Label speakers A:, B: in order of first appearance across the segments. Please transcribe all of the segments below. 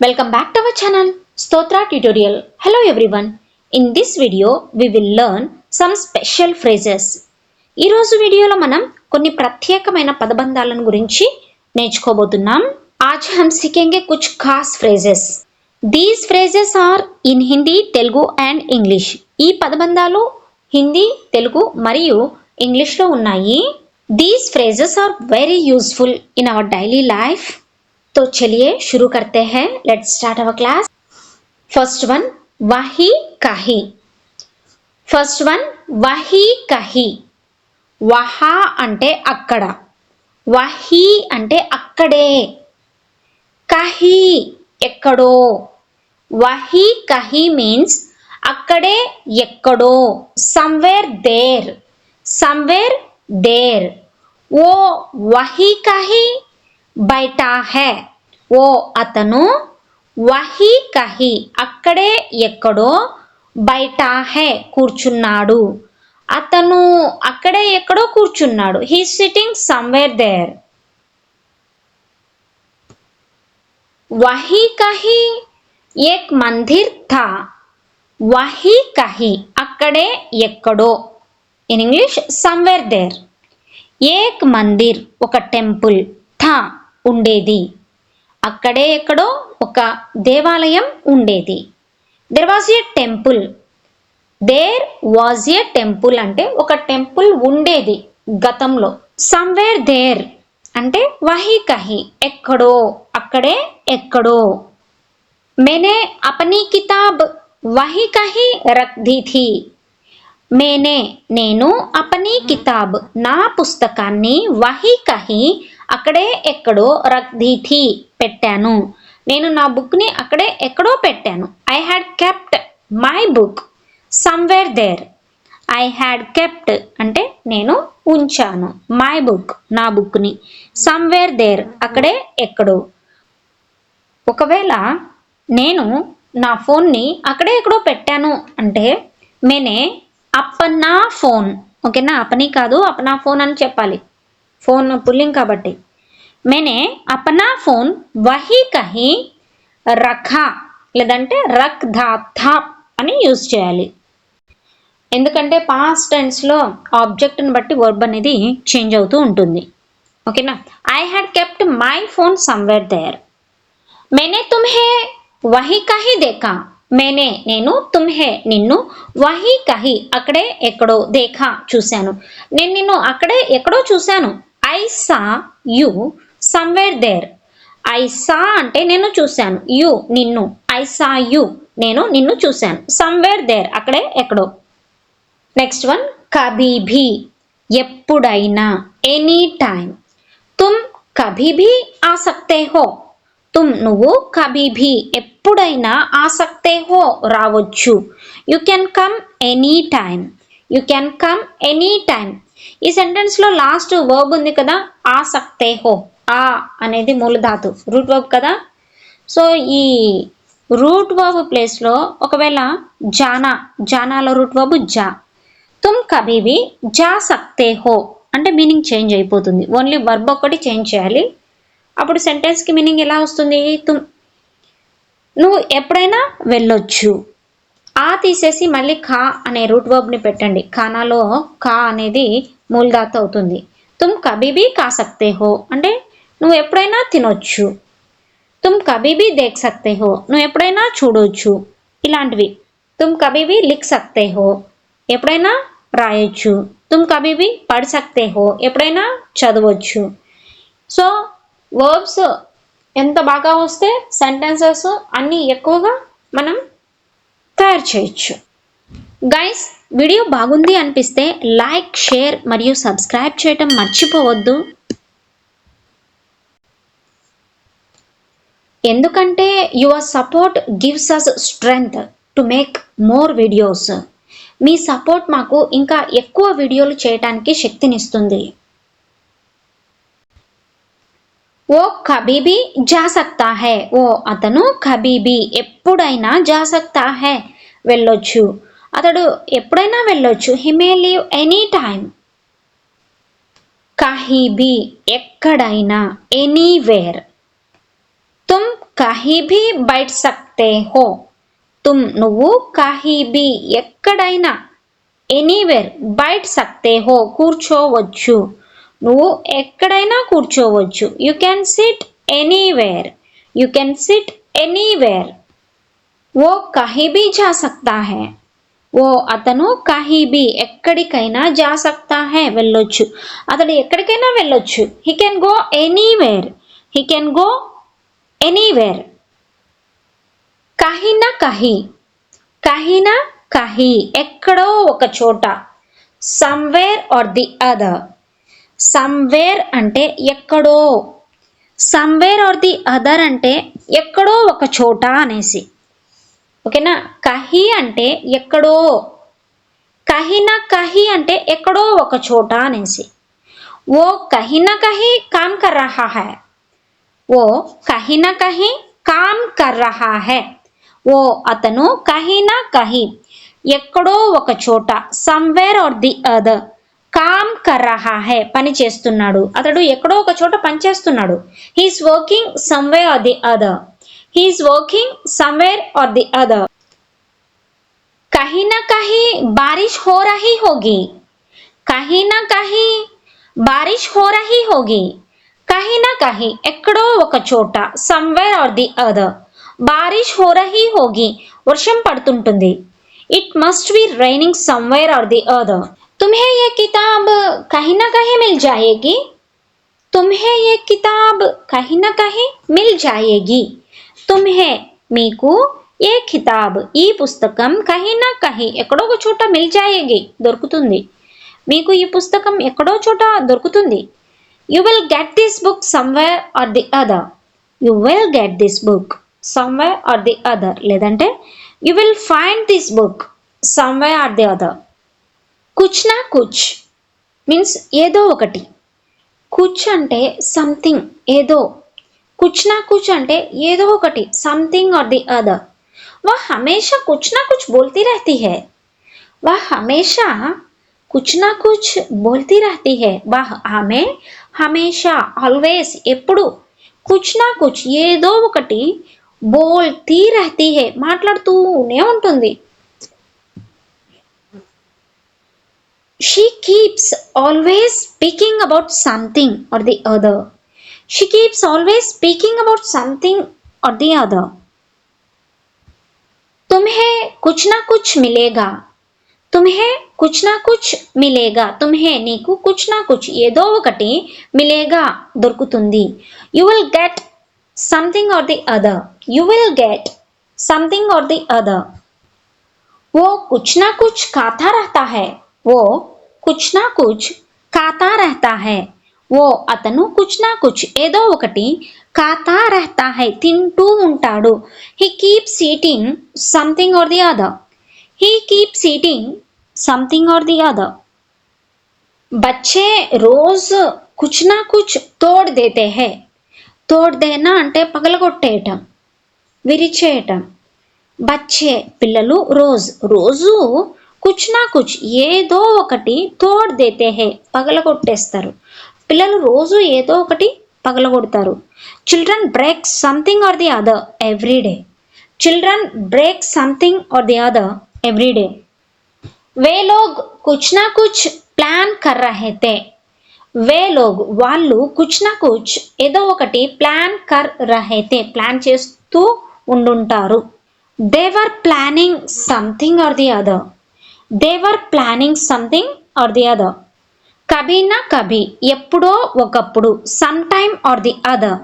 A: Welcome back to our channel Stotra tutorial. Hello everyone. In this video we will learn some special phrases. ఈ రోజు వీడియోలో మనం కొన్ని ప్రత్యేకమైన పదబంధాలను గురించి నేర్చుకోబోతున్నాం ఆజ్ హమ్ సికేంగే కుచ్ Khan phrases these phrases are in Hindi Telugu and English ఈ పదబంధాలు హిందీ తెలుగు మరియు ఇంగ్లీష్లో ఉన్నాయి these phrases are very useful in our daily life तो चलिए शुरू करते हैं let's start our class first one वही कही ఫస్ట్ వన్ వహీ కహి వహా అంటే అక్కడ వహీ అంటే అక్కడే కహి ఎక్కడో వహీ కహి మీన్స్ అక్కడే ఎక్కడో సమ్వేర్ దేర్ సమ్వేర్ దేర్ ఓ వహీ కహి బయట హే. ఓ అతను వహి కహి. అక్కడే ఎక్కడో బయట హే కూర్చున్నాడు. అతను అక్కడే ఎక్కడో కూర్చున్నాడు. హీ సిట్టింగ్ సమ్వేర్ దేర్ వహి కహి ఏక్ మందిర్ థా. వహి కహి అక్కడే ఎక్కడో. ఇన్ ఇంగ్లీష్ సమ్వేర్ దేర్ ఏక్ మందిర్ ఒక టెంపుల్ థా. ఉండేది. అక్కడే ఎక్కడో ఒక దేవాలయం ఉండేది. There was a temple there was a temple అంటే ఒక టెంపుల్ ఉండేది గతంలో. సమ్వేర్ దేర్ అంటే వహి కహి ఎక్కడో అక్కడే ఎక్కడో. మేనే అపనీ కితాబ్ వహి కహి రక్ మేనే నేను అపనీ కితాబ్ నా పుస్తకాన్ని వహి కహి అక్కడే ఎక్కడో రక్దీథి పెట్టాను. నేను నా బుక్ని అక్కడే ఎక్కడో పెట్టాను. I had kept my book somewhere there I had kept అంటే నేను ఉంచాను. మై బుక్ నా బుక్ని సమ్వేర్ దేర్ అక్కడే ఎక్కడో. ఒకవేళ నేను నా ఫోన్ని అక్కడే ఎక్కడో పెట్టాను అంటే మేనే అప్పన్నా ఫోన్. ఓకేనా? అపని కాదు అపనా ఫోన్ అని చెప్పాలి. ఫోన్ పుల్లింగ్ కాబట్టి. మేనే అపనా ఫోన్ వహి కహి రఖా లేదంటే రక్ ధా థా అని యూజ్ చేయాలి. ఎందుకంటే పాస్ట్ టెన్స్లో ఆబ్జెక్ట్ని బట్టి వర్బ్ అనేది చేంజ్ అవుతూ ఉంటుంది. ఓకేనా? I had kept my phone somewhere there మేనే తుమ్హే వహి కహి దేఖా. మేనే నేను తుమ్హే నిన్ను వహి కహి అక్కడే ఎక్కడో దేఖా చూశాను. నేను నిన్ను అక్కడే ఎక్కడో చూశాను. I saw you somewhere there. I saw అంటే నేను చూశాను. యు నిన్ను. ఐ సా యు నేను నిన్ను చూశాను. సమ్వేర్ దేర్ అక్కడే ఎక్కడో. నెక్స్ట్ వన్ కభీభీ ఎప్పుడైనా ఎనీ టైం తుమ్ కభీ భీ ఆ సక్తే హో. తుమ్ నువ్వు కబీభీ ఎప్పుడైనా ఆసక్తే హో రావచ్చు. You can come any time you can come any time ఈ సెంటెన్స్లో లాస్ట్ వర్బ్ ఉంది కదా ఆసక్తే హో. ఆ అనేది మూలధాతు రూట్ వర్బ్ కదా. సో ఈ రూట్ వర్బ్ ప్లేస్లో ఒకవేళ జానా జానాలో రూట్ వర్బ్ జా. తుమ్ కబీబీ జా సక్తే హో. అంటే మీనింగ్ చేంజ్ అయిపోతుంది. ఓన్లీ వర్బ్ ఒక్కటి చేంజ్ చేయాలి. అప్పుడు సెంటెన్స్కి మీనింగ్ ఎలా వస్తుంది? తుమ్ నువ్వు ఎప్పుడైనా వెళ్ళొచ్చు. ఆ తీసేసి మళ్ళీ ఖా అనే రూట్ వర్బ్ని పెట్టండి. ఖానాలో ఖా అనేది మూలదాత అవుతుంది. తుమ్ కబీబీ కా సక్తే హో. అంటే నువ్వు ఎప్పుడైనా తినొచ్చు. తుమ్ కబీబీ దేఖ్ సక్తే హో. నువ్వు ఎప్పుడైనా చూడొచ్చు. ఇలాంటివి. తుమ్ కబీబీ భీ లిఖ్ సక్తే హో. ఎప్పుడైనా రాయొచ్చు. తుమ్ కబీబీ పడి సక్తే హో. ఎప్పుడైనా చదవచ్చు. సో వర్బ్స్ ఎంత బాగా వస్తే సెంటెన్సెస్ అన్నీ ఎక్కువగా మనం తయారు చేయొచ్చు. గైస్ వీడియో బాగుంది అనిపిస్తే లైక్ షేర్ మరియు సబ్స్క్రైబ్ చేయటం మర్చిపోవద్దు. ఎందుకంటే your support gives us strength to make more videos me support మాకు ఇంకా ఎక్కువ వీడియోలు చేయడానికి శక్తినిస్తుంది. ఓ కబీబీ జా సక్తా హే. ఓ అతను కబీబీ ఎప్పుడైనా జా సక్తా హే వెళ్ళొచ్చు. అతడు ఎప్పుడైనా వెళ్ళొచ్చు. హిమే మే లీవ్ ఎనీ టైం కహీబీ ఎక్కడైనా ఎనీవేర్. తుమ్ కహీ బయట సక్తే హో. తుమ్ నువ్వు కహీ ఎక్కడైనా ఎనీవేర్ బయట సక్తే హో కూర్చోవచ్చు. నువ్వు ఎక్కడైనా కూర్చోవచ్చు. You can sit anywhere you can sit anywhere ఓ కహీ భీ జా సక్తా హై. ఓ అతను కహీ భీ ఎక్కడికైనా జా సక్తా హై వెళ్ళొచ్చు. అతడు ఎక్కడికైనా వెళ్ళొచ్చు. He can go anywhere he can go anywhere కహీ నా కహీ. కహీ నా కహీ. ఎక్కడో ఒక చోట. Somewhere or the other somewhere అంటే ఎక్కడో. సమ్వేర్ ఆర్ ది అదర్ అంటే ఎక్కడో ఒక చోట అనేసి. ఓకేనా? కహి అంటే ఎక్కడో. కహిన కహి అంటే ఎక్కడో ఒక చోట అనేసి. ఓ కహిన కహి కామ్ కర్ రహా హై. ఓ కహిన కహి కామ్ కర్ రహా హై. ఓ అతను కహిన కహి. ఎక్కడో ఒక చోట. Somewhere or the other com కర్ రహా హై పని చేస్తున్నాడు అతడు ఎక్కడో ఒక చోట పని చేస్తున్నాడు he's working somewhere or the other he's working somewhere or the other कहीं ना कहीं बारिश हो रही होगी कहीं ना कहीं బారిష్ హో రహీ హోగి కహీ నా కహీ ఎక్కడో ఒక చోట సమ్వేర్ ఆర్ ది అదర్ బారిష్ హో రహీ హోగి వర్షం పడుతుంటుంది it must be raining somewhere or the other తుమ్హే ఏ కితాబ్ కహీ నా కహీ మిల్ జాయేగి తుమ్హే ఏ కితాబ్ కహీ నా కహీ మిల్ జాయేగి తుమ్హే మీకు ఏ కితాబ్ ఈ పుస్తకం కహీ నా కహీ ఎక్కడో ఒక చోట మిల్ జాయేగి దొరుకుతుంది మీకు ఈ పుస్తకం ఎక్కడో చోట దొరుకుతుంది you will get this book somewhere or the other you will get this book somewhere or the other లేదంటే you will find this book somewhere or the other కుచ్ నా కుచ్ మీన్స్ ఏదో ఒకటి కుచ్ అంటే సంథింగ్ ఏదో కుచ్ నా కుచ్ అంటే ఏదో ఒకటి సంథింగ్ ఆర్ ది అదర్ वह हमेशा कुछ ना कुछ बोलती रहती है वह हमेशा कुछ ना कुछ बोलती रहती है वह ఆమె హమేషా ఆల్వేస్ ఎప్పుడు కుచ్ నా కుచ్ ఏదో ఒకటి బోల్తీ రహతీ హే మాట్లాడుతూనే ఉంటుంది keeps always speaking about something or the other she keeps always speaking about something or the other तुम्हें कुछ ना कुछ मिलेगा तुम्हें कुछ ना कुछ మిలేగా తుమ్హే నీకు కుచ్ నా కుచ్ ఏదో ఒకటి మిలేగా దొరుకుతుంది you will get something or the other you will get something or the other वो कुछ ना कुछ खाता रहता है वो కుచ్ నా కుచ్ కాతా రహతా హై ఓ అతను కుచ్ నా కుచ్ ఏదో ఒకటి కాతా రహతా హై తింటూ ఉంటాడు he keep seating something or the other he keep seating something or the other బచ్చే రోజ్ కుచ్ నా కుచ్ తోడ్ దేతే హై తోడ్ దేనా అంటే పగలగొట్టేయటం విరిచేయటం బచ్చే పిల్లలు రోజ్ రోజు కుచ్ నా కుచ్ ఏదో ఒకటి తోడ్ దేతే హే పగలగొట్టేస్తారు. పిల్లలు రోజు ఏదో ఒకటి పగలగొడతారు. Children break something or the other every day children break something or the other every day వే లోగ్ కుచ్ నా కుచ్ ప్లాన్ కర్ రహే వే లోగ్ వాళ్ళు కుచ్ నా కుచ్ ఏదో ఒకటి ప్లాన్ కర్ రహైతే ప్లాన్ చేస్తూ ఉండుంటారు they were planning something or the other they were planning something or the other Kabhi నా కభీ ఎప్పుడో ఒకప్పుడు some time or the other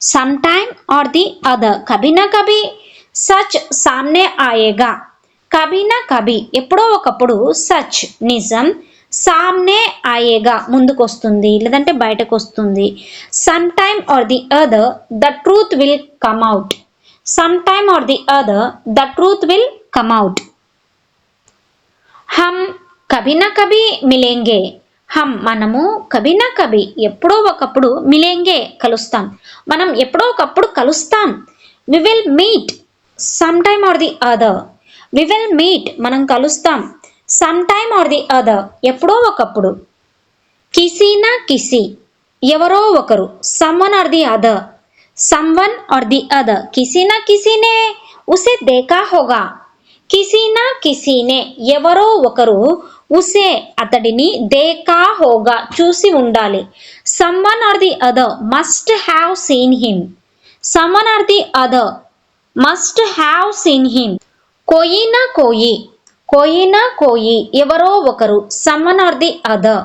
A: some time or the other Kabhi నా కభీ సచ్ సామ్నే ఆయేగా కభీ నా కభీ ఎప్పుడో ఒకప్పుడు సచ్ నిజం సామ్నే ఆయేగా ముందుకొస్తుంది లేదంటే బయటకు వస్తుంది. Some time or the other the truth will come out some time or the other the truth will come out హమ్ కభిన కభి మిలేంగే. హమ్ మనము కభిన కభి ఎప్పుడో ఒకప్పుడు మిలేంగే కలుస్తాం. మనం ఎప్పుడో ఒకప్పుడు కలుస్తాం. We will meet some time or the other we will meet మనం కలుస్తాం. Some time or the other ఎప్పుడో ఒకప్పుడు. కిసీనా కిసి. ఎవరో ఒకరు. Someone or the other someone or the other కిసీనా కిసీనే ఉసే దేకా హోగా. కిసీనా కిసీనే ఎవరో ఒకరు ఉసే అతడిని దేకా హోగా చూసి ఉండాలి. Someone or the other must have seen him someone or the other must have seen him Koyna కోయి కోయినా కోయి ఎవరో ఒకరు సమ్మన్ ఆర్ ది అదర్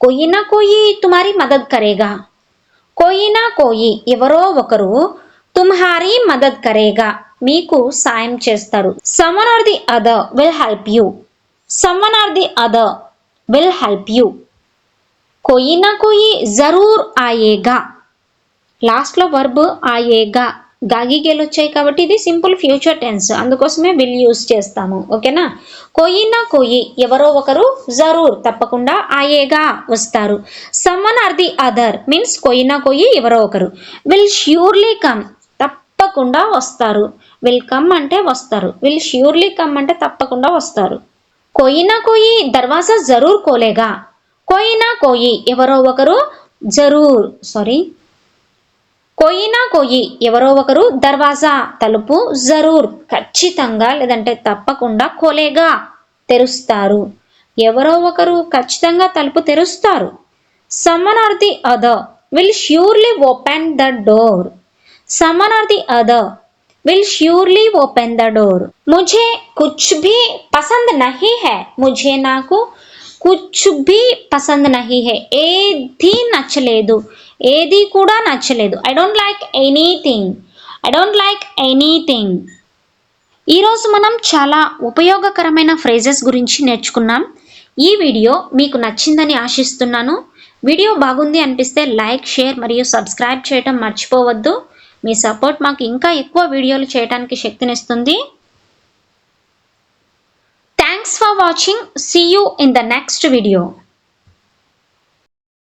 A: కోయినా కోయి తుమారి మదద్ కరేగా. కోయినా కోయి ఎవరో ఒకరు తుమ్హారీ మదద్ కరేగా. మీకు సాయం చేస్తారు someone or the other will help you someone or the other will help you కోయి నా కోయి జరూర్ ఆయేగా లాస్ట్లో వర్బ్ ఆయేగా గాగిగేలు వచ్చాయి కాబట్టి ఇది సింపుల్ ఫ్యూచర్ టెన్స్ అందుకోసమే విల్ యూస్ చేస్తాము. ఓకేనా కోయి నా కోయి ఎవరో ఒకరు జరూర్ తప్పకుండా ఆయేగా వస్తారు. Someone or the other means కోయి నా కోయి ఎవరో ఒకరు. విల్ ష్యూర్లీ కమ్ తప్పకుండా వస్తారు. విల్ కమ్ అంటే వస్తారు. విల్ ష్యూర్లీ కమ్ అంటే తప్పకుండా వస్తారు. కొయినా కోయి దర్వాజా జరూర్ కోలేగా. కోయినా కోయి ఎవరో ఒకరు జరూర్ సారీ కొయినా కోయి ఎవరో ఒకరు దర్వాజా తలుపు జరూర్ ఖచ్చితంగా లేదంటే తప్పకుండా కోలేగా తెరుస్తారు. ఎవరో ఒకరు ఖచ్చితంగా తలుపు తెరుస్తారు. Someone or the other will surely open the door someone or the other will surely open the door मुझे कुछ भी पसंद नहीं है मुझे నాకు కుచ్చు బి పసంద్ నహి హే ఏది నచ్చలేదు ఏది కూడా నచ్చలేదు I don't like anything I don't like anything ఈరోజు మనం చాలా ఉపయోగకరమైన ఫ్రేజెస్ గురించి నేర్చుకున్నాం. ఈ వీడియో మీకు నచ్చిందని ఆశిస్తున్నాను. వీడియో బాగుంది అనిపిస్తే లైక్ షేర్ మరియు సబ్స్క్రైబ్ చేయటం మర్చిపోవద్దు. మీ సపోర్ట్ మాకు ఇంకా ఎక్కువ వీడియోలు చేయడానికి శక్తినిస్తుంది. Thanks for watching see you in the next video